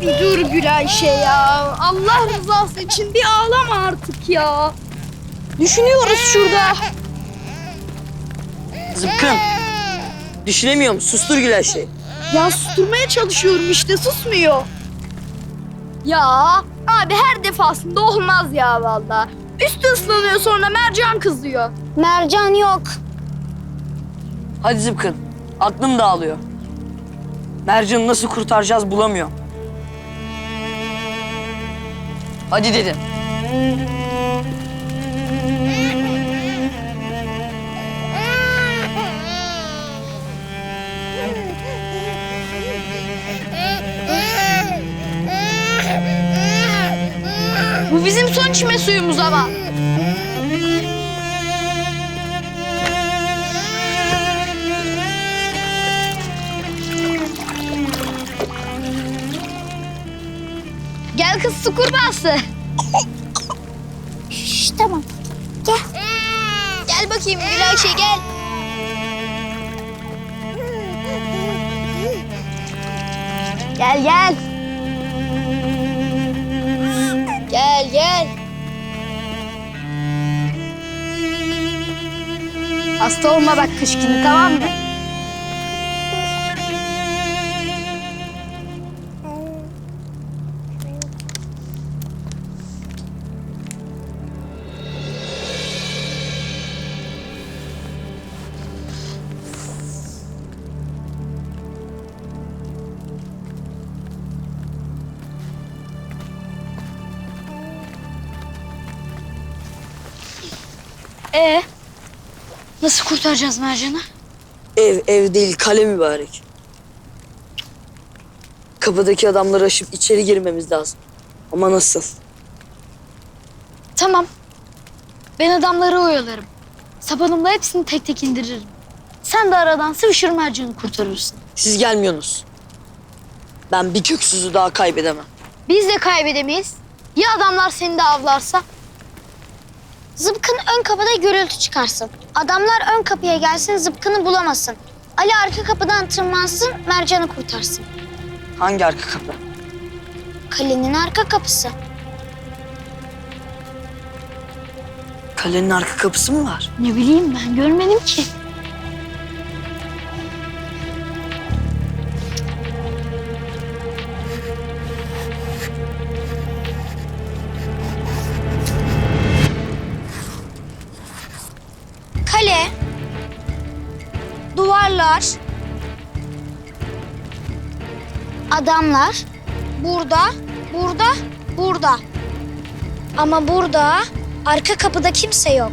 Gülayşe ya. Allah rızası için bir ağlama artık ya. Düşünüyoruz şurada. Zıpkın. Düşünemiyorum. Sustur Gülayşe'yi. Ya susturmaya çalışıyorum işte susmuyor. Ya abi her defasında olmaz ya vallahi. Üstü ıslanıyor sonra mercan kızıyor. Mercan yok. Hadi Zıpkın. Aklım dağılıyor. Mercan'ı nasıl kurtaracağız bulamıyorum. Hadi dedim. Bu bizim son içme suyumuz ama. Kız su kurbağası. Şş, tamam. Gel. Gel bakayım Gülayşe gel. Gel gel. Gel gel. Hasta olma bak kış tamam mı? Ee, nasıl kurtaracağız Mercan'ı? Ev ev değil kale mübarek. Kapıdaki adamları aşıp içeri girmemiz lazım. Ama nasıl? Tamam. Ben adamları oyalarım. Sapanımla hepsini tek tek indiririm. Sen de aradan sıvışır Mercan'ı kurtarırsın. Siz gelmiyorsunuz. Ben bir köksüzü daha kaybedemem. Biz de kaybedemeyiz. Ya adamlar seni de avlarsa? Zıpkın ön kapıda gürültü çıkarsın. Adamlar ön kapıya gelsin zıpkını bulamasın. Ali arka kapıdan tırmansın mercanı kurtarsın. Hangi arka kapı? Kalenin arka kapısı. Kalenin arka kapısı mı var? Ne bileyim ben görmedim ki. Duvarlar. Adamlar. Burada, burada, burada. Ama burada arka kapıda kimse yok.